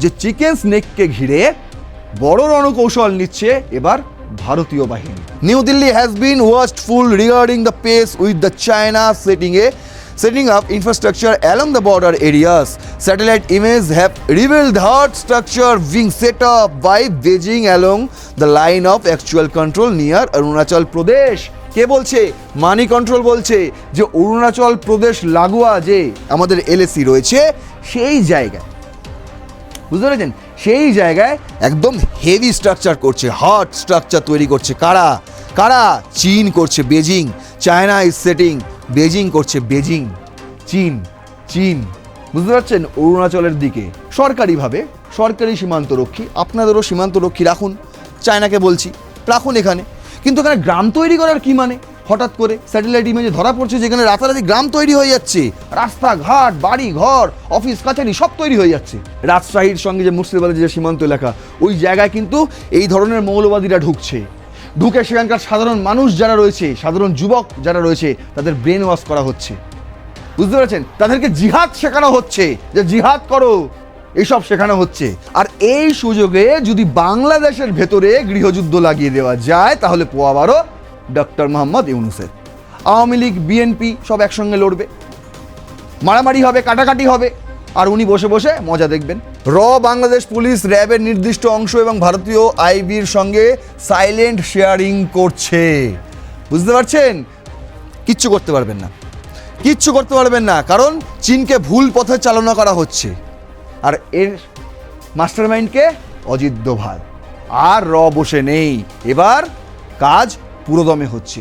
যে চিকেন স্নেককে ঘিরে বড় রণকৌশল নিচ্ছে এবার ভারতীয় বাহিনী। New Delhi has been watchful regarding the pace with the China setting a setting up infrastructure along the border areas satellite image have reveal the hard structure being set up by Beijing along the line of actual control near Arunachal Pradesh কে বলছে? মানি control বলছে যে অরুণাচল প্রদেশ লাগোয়া যে আমাদের LAC রয়েছে, সেই জায়গায়। বুঝতে পেরেছেন? সেই জায়গায় একদম হেভি স্ট্রাকচার করছে হট স্ট্রাকচার তৈরি করছে কারা? কারা? চীন করছে Beijing, China is setting Beijing করছে বেজিং, চীন চীন। বুঝতে পারছেন? অরুণাচলের দিকে। সরকারিভাবে, সরকারি সীমান্তরক্ষী, আপনাদেরও সীমান্তরক্ষী রাখুন। চায়নাকে বলছি, রাখুন এখানে। কিন্তু এখানে গ্রাম তৈরি করার কি মানে? হঠাৎ করে স্যাটেলাইট ইমেজে ধরা পড়ছে যেখানে রাতারাতি গ্রাম তৈরি হয়ে যাচ্ছে। রাস্তাঘাট বাড়ি ঘর অফিস কাছারি সব তৈরি হয়ে যাচ্ছে। রাজশাহীর সঙ্গে যে মুর্শিদাবাদের যে সীমান্ত এলাকা, ওই জায়গায় কিন্তু এই ধরনের মৌলবাদীরা ঢুকছে। ঢুকে সেখানকার সাধারণ মানুষ যারা রয়েছে, সাধারণ যুবক যারা রয়েছে, তাদের ব্রেন ওয়াশ করা হচ্ছে। বুঝতে পেরেছেন? তাদেরকে জিহাদ শেখানো হচ্ছে যে জিহাদ করো এইসব শেখানো হচ্ছে। আর এই সুযোগে যদি বাংলাদেশের ভেতরে গৃহযুদ্ধ লাগিয়ে দেওয়া যায়, তাহলে পোয়া বারো ডক্টর মোহাম্মদ ইউনুসের। আওয়ামী লীগ, বিএনপি সব একসঙ্গে লড়বে। মারামারি হবে, কাটাকাটি হবে, আর উনি বসে বসে মজা দেখবেন। র বাংলাদেশ পুলিশ র্যাবের নির্দিষ্ট অংশ এবং ভারতীয় আইবির সঙ্গে সাইলেন্ট শেয়ারিং করছে। বুঝতে পারছেন? কিচ্ছু করতে পারবেন না। কিচ্ছু করতে পারবেন না, কারণ চীনকে ভুল পথে চালনা করা হচ্ছে। আর এর মাস্টার মাইন্ডকে অজিত দোভাল। আর র বসে নেই। এবার কাজ পুরোদমে হচ্ছে।